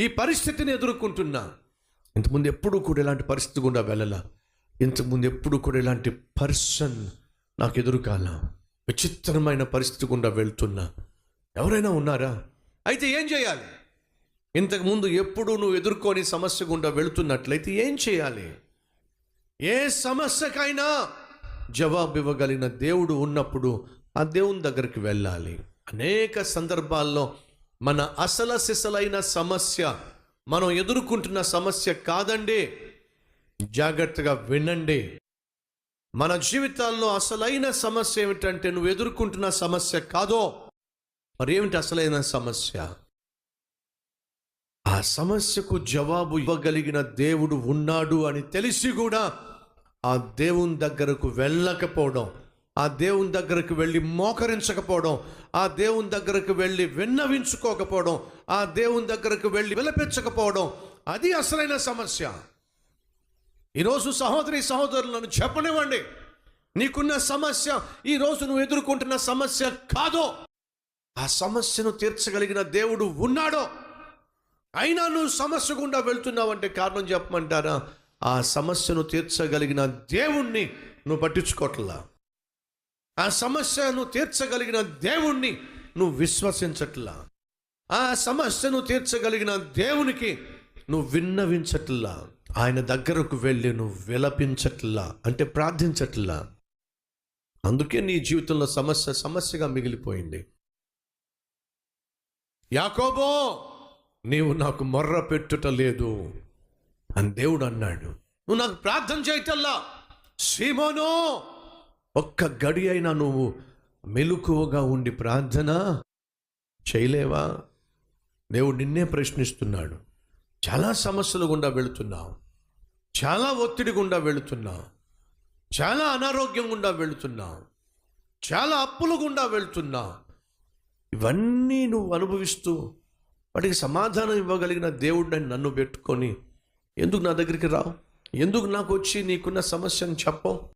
ఈ పరిస్థితిని ఎదుర్కొంటున్నా. ఇంతకుముందు ఎప్పుడు కూడా ఇలాంటి పరిస్థితి గుండా వెళ్ళలా? ఇంతకుముందు ఎప్పుడు కూడా ఇలాంటి పర్సన్ నాకు ఎదురుకాల విచిత్రమైన పరిస్థితి గుండా వెళ్తున్నా. ఎవరైనా ఉన్నారా? అయితే ఏం చేయాలి? ఇంతకుముందు ఎప్పుడు నువ్వు ఎదుర్కొని సమస్య గుండా వెళుతున్నట్లయితే ఏం చేయాలి? ఏ సమస్యకైనా జవాబు ఇవ్వగలిగిన దేవుడు ఉన్నప్పుడు ఆ దేవుని దగ్గరికి వెళ్ళాలి. అనేక సందర్భాల్లో మన అసల సిసలైన సమస్య మనం ఎదుర్కొంటున్న సమస్య కాదండి. జాగ్రత్తగా వినండి. మన జీవితాల్లో అసలైన సమస్య ఏమిటంటే నువ్వు ఎదుర్కొంటున్న సమస్య కాదో. మరి ఏమిటి అసలైన సమస్య? ఆ సమస్యకు జవాబు ఇవ్వగలిగిన దేవుడు ఉన్నాడు అని తెలిసి కూడా ఆ దేవుని దగ్గరకు వెళ్ళకపోవడం. ఆ దేవుని దగ్గరకు వెళ్ళి మోకరించకపోవడం ఆ దేవుని దగ్గరకు వెళ్ళి విన్నవించుకోకపోవడం ఆ దేవుని దగ్గరకు వెళ్ళి విలపించకపోవడం అది అసలైన సమస్య. ఈరోజు సహోదరి సహోదరులను చెప్పనివ్వండి. నీకున్న సమస్య ఈరోజు నువ్వు ఎదుర్కొంటున్న సమస్య కాదో ఆ సమస్యను తీర్చగలిగిన దేవుడు ఉన్నాడో అయినా నువ్వు సమస్య గుండా వెళ్తున్నావంటే కారణం చెప్పమంటారా? ఆ సమస్యను తీర్చగలిగిన దేవుణ్ణి నువ్వు పట్టించుకోవట్లా ఆ సమస్యను తీర్చగలిగిన దేవుణ్ణి నువ్వు విశ్వసించట్లా. ఆ సమస్యను తీర్చగలిగిన దేవునికి నువ్వు విన్నవించట్లా. ఆయన దగ్గరకు వెళ్ళి నువ్వు విలపించట్లా. అంటే ప్రార్థించట్లా. అందుకే నీ జీవితంలో సమస్య సమస్యగా మిగిలిపోయింది. యాకోబో నీవు నాకు మొర్ర పెట్టుట లేదు అని దేవుడు అన్నాడు. నువ్వు నాకు ప్రార్థన చేయటల్లా. సీమోను! ఒక్క గడి అయినా నువ్వు మెలుకువగా ఉండి ప్రార్థన? చేయలేవా? దేవుడు నిన్నే ప్రశ్నిస్తున్నాడు. చాలా సమస్యలు గుండా వెళుతున్నావు. చాలా ఒత్తిడి గుండా వెళుతున్నావు. చాలా అనారోగ్యం గుండా వెళుతున్నావు. చాలా అప్పుల గుండా వెళుతున్నావు. ఇవన్నీ నువ్వు అనుభవిస్తూ వాటికి సమాధానం ఇవ్వగలిగిన దేవుడిని నన్ను పెట్టుకొని ఎందుకు నా దగ్గరికి రావు? ఎందుకు నాకు వచ్చి నీకున్న సమస్యను చెప్పవు?